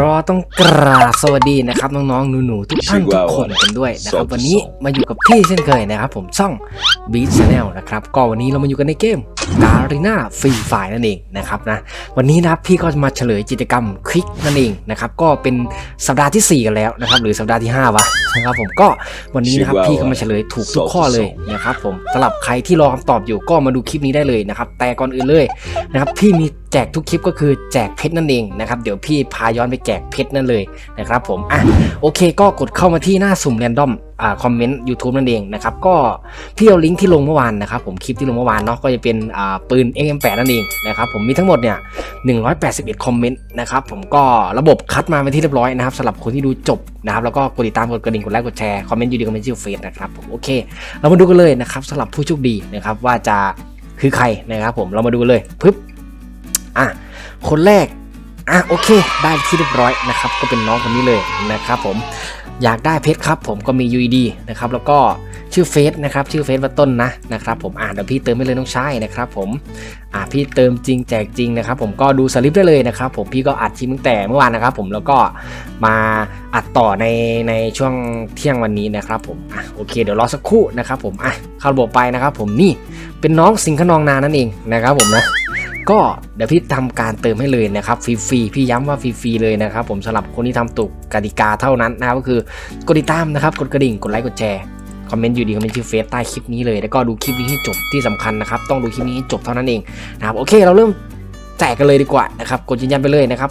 รอต้องกราบสวัสดีนะครับน้องๆหนูๆทุกท่านทุกคนกันด้วยนะครับวันนี้มาอยู่กับพี่เช่นเคยนะครับ ผมช่อง Beat Channel นะครับก็วันนี้เรามาอยู่กันในเกม g a r i n a Free Fire นั่นเองนะครับนะวันนี้นะครับพี่ก็จะมาเฉลยกิจกรรมคลิกนั่นเองนะครับก็เป็นสัปดาห์ที่ 4 กันแล้วนะครับหรือสัปดาห์ที่ 5 วะนะครับผมก็วันนี้นะครับพี่ก็มาเฉลยถูกทุกข้อเลยนะครับผมสำหรับใครที่รอคำตอบอยู่ก็มาดูคลิปนี้ได้เลยนะครับแต่ก่อนอื่นเลยนะครับพี่มีแจกทุกคลิปก็คือแจกเพชรนั่นเองนะครับเดี๋ยวพี่พาย้อนไปแจกเพชรนั่นเลยนะครับผมอะโอเคก็กดเข้ามาที่หน้าสุ่มแรนดอมอ่า คอมเมนต์ YouTube นั่นเองนะครับก็พี่เอาลิงก์ที่ลงเมื่อวานนะครับผมคลิปที่ลงเมื่อวานเนาะก็จะเป็นปืน XM8 นั่นเองนะครับผมมีทั้งหมดเนี่ย181 คอมเมนต์นะครับผมก็ระบบคัดมาเป็นที่เรียบร้อยนะครับสำหรับคนที่ดูจบนะครับแล้วก็กดติดตามกดกระดิ่งกดไลค์กดแชร์คอมเมนต์อยู่ดีคอมเมนต์ชื่อเฟซนะครับผมโอเค เรามาดูกันเลยนะครับสำหรับผู้โชคดีนะครับว่าจะคือใครนะครับผมเรามาดูเลยปึ๊บอะคนแรก อะโอเค ได้ที่เรียบร้อยนะครับ ก็เป็นน้องคนนี้เลยนะครับผมอยากได้เพชรครับ ผมก็มี UED นะครับแล้วก็ชื่อเฟซนะครับชื่อเฟซว่าต้นนะนะครับผมอ่าเดี๋ยวพี่เติมให้เลยน้องชายนะครับผมอ่าพี่เติมจริงแจกจริงนะครับผมก็ดูสลิปได้เลยนะครับผมพี่ก็อัดคลิปตั้งแต่เมื่อวานนะครับผมแล้วก็มาอัดต่อในในช่วงเที่ยงวันนี้นะครับผมอะโอเคเดี๋ยวรอสักครู่นะครับผมอะเข้าระบบไปนะครับผมนี่เป็นน้องสิงขนองนานั่นเองนะครับผมนะ ก็เดี๋ยวพี่ทำการเติมให้เลยนะครับฟรีๆพี่ย้ำว่าฟรีๆเลยนะครับ ผมสำหรับคนที่ทำถูกกติกาเท่านั้นนะครับก็คือกดติดตามนะครับกดกระดิ่งกดไลค์กดแชร์คอมเมนต์อยู่ดีคอมเมนต์ชื่อเฟซใต้คลิปนี้เลยแล้วก็ดูคลิปนี้ให้จบที่สำคัญนะครับต้องดูคลิปนี้ให้จบเท่านั้นเองนะครับโอเคเราเริ่มแจกกันเลยดีกว่านะครับกดยืนยันไปเลยนะครับ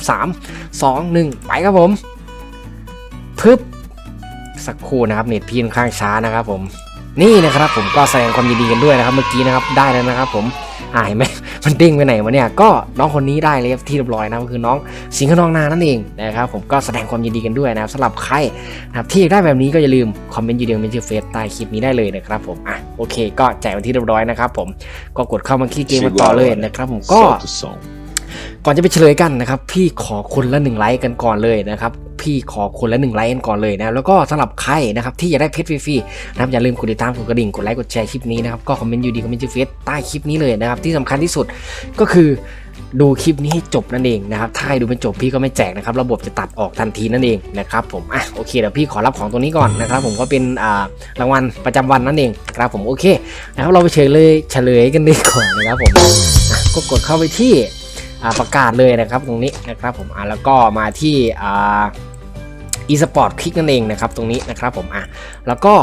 3 2 1 ไปครับผมพึบสักครู่นะครับเน็ตพี่ค่อนข้างช้านะครับผมนี่นะครับผมก็แสดงความยินดีกันด้วยนะครับเมื่อกี้นะครับได้แล้วนะครับผม อ่าเห็นไหมมันเด้งไปไหนวะเนี่ย ก็น้องคนนี้ได้เลยครับที่เรียบร้อยนะก็คือน้องสิงห์ขนองนานั่นเองนะครับผมก็แสดงความยินดีกันด้วยนะครับสำหรับใครนะครับที่อยากได้แบบนี้ก็อย่าลืมคอมเมนต์อยู่เดียวเป็นชื่อเฟซใต้คลิปนี้ได้เลยนะครับผมอะโอเค ก็แจกไปที่เรียบร้อยนะครับผมก็กดเข้ามาที่เกมมาต่อเลยนะครับผมก็ Solta o som. ก่อนจะไปเฉลยกันนะครับ พี่ขอคนละหนึ่งไลค์กันก่อนเลยนะครับ พี่ขอคนละหนึ่งไลค์ก่อนเลยนะแล้วก็สำหรับใครนะครับที่อยากได้เพชรฟรีๆนะครับอย่าลืมกดติดตามกดกระดิ่งกดไลค์กดแชร์คลิปนี้นะครับก็คอมเมนต์อยู่ดีคอมเมนต์ชื่อเฟซใต้คลิปนี้เลยนะครับที่สำคัญที่สุดก็คือดูคลิปนี้ให้จบนั่นเองนะครับถ้าใครดูไม่จบพี่ก็ไม่แจกนะครับระบบจะตัดออกทันทีนั่นเองนะครับผมอะโอเคเดี๋ยวพี่ขอรับของตรงนี้ก่อนนะครับผมก็เป็นอ่ารางวัลประจำวันนั่นเองนะครับผมโอเคนะครับเราไปเฉลยเฉลยกันดีกว่านะครับผมก็กดเข้าไปที่ประกาศเลยนะครับตรงนี้นะครับผมอ่าแล้วก็มาที่อ่า e sport คลิกนั่นเองนะครับตรงนี้นะครับผมอะแล้วก็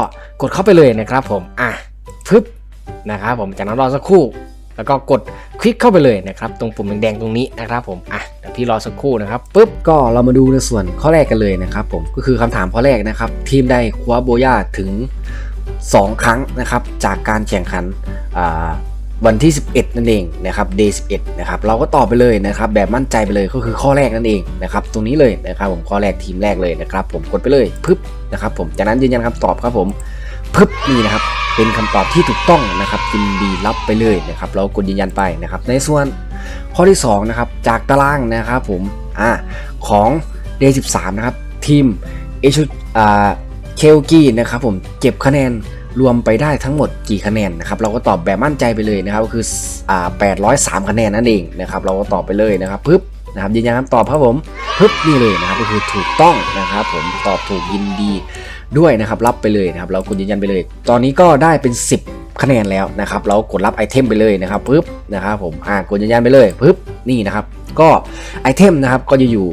กดเข้าไปเลยนะครับผมอะพึบนะครับผมจากนั้นรอสักครู่ แล้วก็กดคลิกเข้าไปเลยนะครับตรงปุ่มแดงๆตรงนี้นะครับผมอะเดี๋ยวพี่รอสักครู่นะครับปุ๊บก็เรามาดูในส่วนข้อแรกกันเลยนะครับผมก็คือคำถามข้อแรกนะครับ ทีมใดคว้าโบย่าถึง 2 ครั้งนะครับจากการแข่งขันอ่า วันที่ 11 นั่นเองนะครับ day 11 นะครับ เราก็ตอบไปเลยนะครับ แบบมั่นใจไปเลยก็คือข้อแรกนั่นเองนะครับ ตรงนี้เลยนะครับผมข้อแรกทีมแรกเลยนะครับ ผมกดไปเลยพึบนะครับ ผมจากนั้นยืนยันคำตอบครับผมพึบนี่นะครับ เป็นคำตอบที่ถูกต้องนะครับยินดีรับไปเลยนะครับ เรากดยืนยันไปนะครับ ในส่วนข้อที่2นะครับจากตารางนะครับผมอ่าของ day 13 นะครับทีมเอชูอ่าเคลกี้นะครับผมเก็บคะแนน รวมไปได้ทั้งหมดกี่คะแนนนะครับเราก็ตอบแบบมั่นใจไปเลยนะครับก็คืออ่า803 คะแนนนั่นเองนะครับเราก็ตอบไปเลยนะครับปึ๊บนะครับยืนยันคำตอบครับผมปึ๊บนี่เลยนะครับก็คือถูกต้องนะครับผมตอบถูกยินดีด้วยนะครับรับไปเลยนะครับเรากดยืนยันไปเลย ตอนนี้ก็ได้เป็น 10 คะแนนแล้วนะครับเรากดรับไอเทมไปเลยนะครับปึ๊บนะครับผมอ่ากดยืนยันไปเลยปึ๊บนี่นะครับก็ไอเทมนะครับก็จะอยู่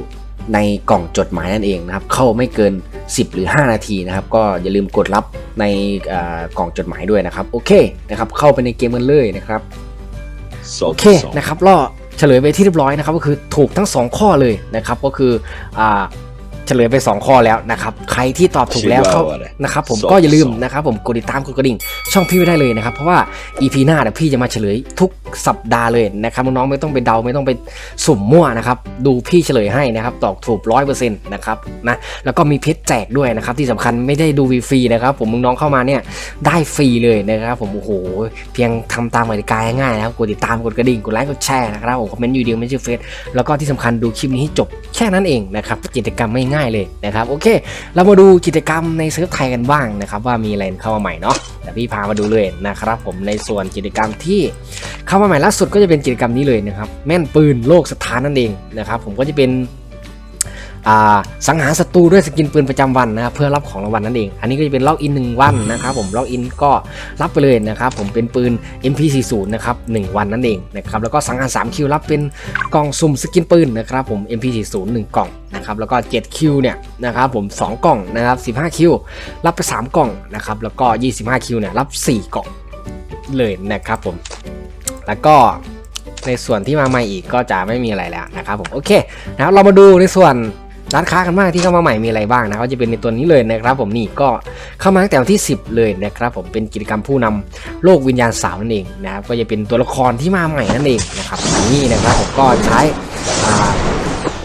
ในกล่องจดหมายนั่นเองนะครับ เข้าไม่เกิน 10 หรือ 5 นาทีนะครับ ก็อย่าลืมกดรับในอ่ากล่องจดหมายด้วยนะครับโอเคนะครับ เข้าไปในเกมกันเลยนะครับโอ Solta เค o som. นะครับก็เฉลยไปที่เรียบร้อยนะครับ ก็คือถูกทั้ง 2 ข้อเลยนะครับ ก็คืออ่า เฉลยไป 2 ข้อแล้วนะครับ ใครที่ตอบถูกแล้วเข้าชื่อว่าอะไรนะครับผมสองก็อย่าลืมสองนะครับผมกดติดตามกดกระดิ่ง ช่องพี่ไว้ได้เลยนะครับ เพราะว่า EP หน้าเนี่ยพี่จะมาเฉลยทุกสัปดาห์เลยนะครับน้องๆไม่ต้องไปเดาไม่ต้องไปสุ่มมั่วนะครับ ดูพี่เฉลยให้นะครับตอบถูกร้อยเปอร์เซ็นต์นะครับนะแล้วก็มีเพชรแจกด้วยนะครับ ที่สำคัญไม่ได้ดูฟรีๆนะครับ ผมน้องๆเข้ามาเนี่ยได้ฟรีเลยนะครับผมโอ้โหเพียงทำตามกติกาง่ายๆนะครับกดติดตามกดกระดิ่งกดไลค์กดแชร์นะครับผมคอมเมนต์อยู่เดียวไม่ใช่เฟซแล้วก็ที่สำคัญดูคลิปนี้ให้จบแค่นั้นเองนะครับกิจกรรมไม่ง่ายเลยนะครับโอเค เรามาดูกิจกรรมในเซิร์ฟไทยกันบ้างนะครับว่ามีอะไรเข้ามาใหม่เนาะแต่พี่พามาดูเลยนะครับผมในส่วนกิจกรรมที่เข้ามาใหม่ล่าสุดก็จะเป็นกิจกรรมนี้เลยนะครับแม่นปืนโลกสถานนั่นเองนะครับผมก็จะเป็น สังหารศัตรูด้วยสกินปืนประจำวันนะครับเพื่อรับของรางวัลนั่นเอง อันนี้ก็จะเป็นล็อกอินหนึ่งวันนะครับผมล็อกอินก็รับไปเลยนะครับผมเป็นปืน MP40 นะครับหนึ่งวันนั่นเองนะครับแล้วก็สังหาร3คิวรับเป็นกล่องสุ่มสกินปืนนะครับผม MP40 1กล่องนะครับแล้วก็7คิวเนี่ยนะครับผม2กล่องนะครับ15คิวรับไป 3 กล่องนะครับแล้วก็ 25คิวเนี่ยรับ 4 กล่องเลยนะครับผมแล้วก็ในส่วนที่มาใหม่อีกก็จะไม่มีอะไรแล้วนะครับผมโอเคนะครับเรามาดูในส่วน ร้านค้ากันบ้างที่เข้ามาใหม่มีอะไรบ้างนะก็จะเป็นในตัวนี้เลยนะครับผมนี่ก็เข้ามาตั้งแต่วันที่ 10 เลยนะครับผมเป็นกิจกรรมผู้นำโลกวิญญาณสาวนั่นเองนะครับก็จะเป็นตัวละครที่มาใหม่นั่นเองนะครับนี่นะครับผมก็ใช้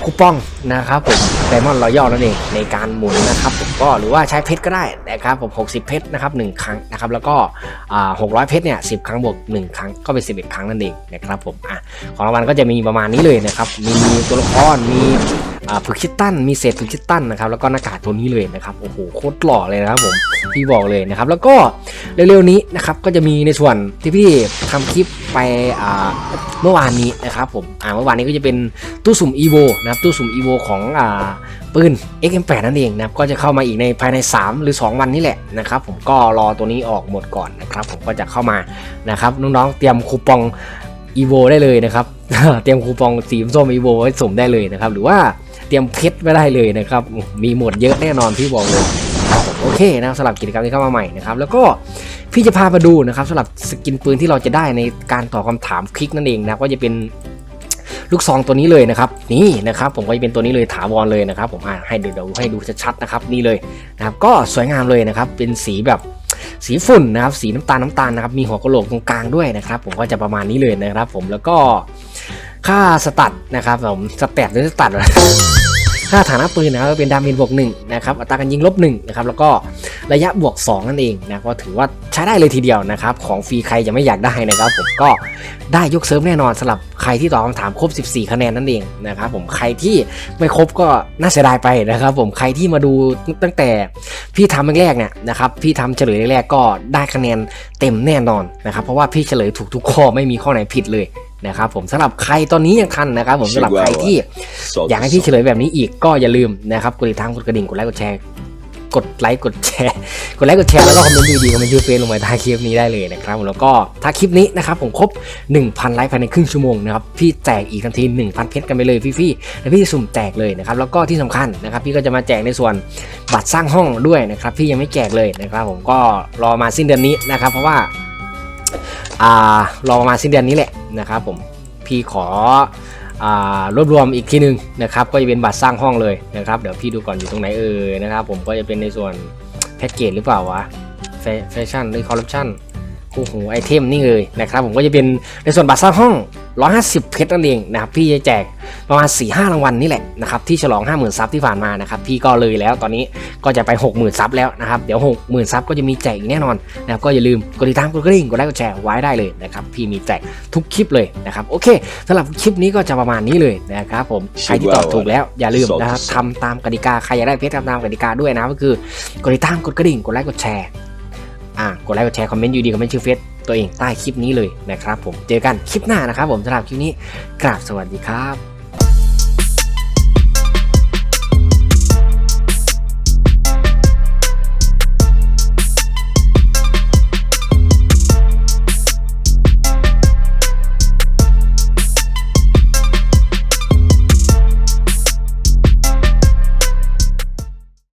คูปองนะครับผมไดมอนด์รอยัลนั่นเองในการหมุนนะครับผมก็หรือว่าใช้เพชรก็ได้นะครับผม 60 เพชรนะครับหนึ่งครั้งนะครับแล้วก็อ่า600เพชรเนี่ย10ครั้งบวก 1 ครั้งก็เป็น 11 ครั้งนั่นเองนะครับผมอะของรางวัลก็จะมีประมาณนี้เลยนะครับมีตัวละครมีผึกคิตตันมีเศษผึกคิตตันนะครับแล้วก็หน้ากากตัวนี้เลยนะครับโอ้โหโคตรหล่อเลยนะครับผมพี่บอกเลยนะครับแล้วก็เร็วๆนี้นะครับก็จะมีในส่วนที่พี่ทำคลิปไปเมื่อวานนี้นะครับผมอ่าเมื่อวานนี้ก็จะเป็นตู้สุ่ม EVO นะครับตู้สุ่มวของอ่าปืน XM8 นั่นเองนะครับก็จะเข้ามาอีกในภายใน 3 หรือ 2 วันนี้แหละนะครับผมก็รอตัวนี้ออกหมดก่อนนะครับผมก็จะเข้ามานะครับน้องๆเตรียมคูปอง EVO ได้เลยนะครับ เตรียมคูปองสีส้ม EVO ไว้สมได้เลยนะครับ หรือว่าเตรียมเพชรไว้ได้เลยนะครับ มีหมดเยอะแน่นอนพี่บอกเลยโอเคนะสำหรับกิจกรรมที่เข้ามาใหม่นะครับ แล้วก็พี่จะพามาดูนะครับสำหรับสกินปืนที่เราจะได้ในการตอบคำถามคลิกนั่นเองนะก็จะเป็น ลูกซองตัวนี้เลยนะครับนี่นะครับผมก็จะเป็นตัวนี้เลยถาวรเลยนะครับ ผมอะให้เดี๋ยวให้ดูชัดๆนะครับนี่เลยนะครับก็สวยงามเลยนะครับเป็นสีแบบสีฝุ่นนะครับสีน้ำตาลน้ำตาลนะครับมีหัวกะโหลกตรงกลางด้วยนะครับ ผมก็จะประมาณนี้เลยนะครับ ผมแล้วก็ค่าสตัดนะครับผมสแตทหรือสตัด ค่าฐานะปืนนะครับก็เป็นดาเมจบวกหนึ่งนะครับอัตราการยิงลบหนึ่งนะครับแล้วก็ระยะบวก 2 นั่นเองนะก็ถือว่าใช้ได้เลยทีเดียวนะครับของฟรีใครจะไม่อยากได้นะครับผมก็ได้ยกเซิร์ฟแน่นอนสำหรับใครที่ตอบคำถามครบ 14 คะแนนนั่นเองนะครับผมใครที่ไม่ครบก็น่าเสียดายไปนะครับผมใครที่มาดูตั้งแต่พี่ทำแรกเนี่ยนะครับพี่ทำเฉลยแรกก็ได้คะแนนเต็มแน่นอนนะครับเพราะว่าพี่เฉลยถูกทุกข้อไม่มีข้อไหนผิดเลย นะครับผมสำหรับใครตอนนี้ยังทันนะครับผมสำหรับใครที่อยากให้พี่เฉลยแบบนี้อีกก็อย่าลืมนะครับกดติดตามกดกระดิ่งกดไลค์กดแชร์กดไลค์กดแชร์กดไลค์กดแชร์แล้วก็คอมเมนต์ดีๆคอมเมนต์ชื่อเฟซลงไปใต้คลิปนี้ได้เลยนะครับแล้วก็ถ้าคลิปนี้นะครับผมครบ 1,000 ไลค์ภายในครึ่งชั่วโมงนะครับพี่แจกอีกทันที 1,000 เพชรกันไปเลยพี่ๆแล้วพี่จะสุ่มแจกเลยนะครับแล้วก็ที่สำคัญนะครับพี่ก็จะมาแจกในส่วนบัตรสร้างห้องด้วยนะครับพี่ยังไม่แจกเลยนะครับผมก็รอมาสิ้นเดือนนี้นะครับเพราะว่า อ่ารอมาณสิ้นเดือนนี้แหละนะครับผมพี่ขออรวบรวมอีกทีหนึ่งนะครับก็จะเป็นบัตรสร้างห้องเลยนะครับเดี๋ยวพี่ดูก่อนอยู่ตรงไหนเอ่ยนะครับผมก็จะเป็นในส่วนแพ็กเกจหรือเปล่าวะแฟแฟชั่นหรือคอร์รัปชันคู่หูไอเทมนี่เลยนะครับผมก็จะเป็นในส่วนบัตรสร้างห้อง 150 เพชรนั่นเองนะครับพี่จะแจกประมาณ 4-5 รางวัลนี่แหละนะครับที่ฉลอง 50,000ซับที่ผ่านมานะครับพี่ก็เลยแล้วตอนนี้ก็จะไป 60,000ซับแล้วนะครับเดี๋ยว 60,000ซับก็จะมีแจกอีกแน่นอนนะครับก็อย่าลืมกดติดตามกดกระดิ่งกดไลค์กดแชร์ไว้ได้เลยนะครับพี่มีแจกทุกคลิปเลยนะครับโอเคสำหรับคลิปนี้ก็จะประมาณนี้เลยนะครับผมใครที่ตอบถูกแล้วอย่าลืมนะครับทำตามกติกาใครอยากได้เพชรทำตามกติกาด้วยนะก็คือกดติดตามกดกระดิ่งกดไลค์กดแชร์อ่ากดไลค์กดแชร์คอมเมนต์อยู่ดีคอมเมนต์ชื่อเฟซ ตัวเองใต้คลิปนี้เลยนะครับผมเจอกันคลิปหน้านะครับผมสำหรับคลิปนี้กราบสวัสดีครับ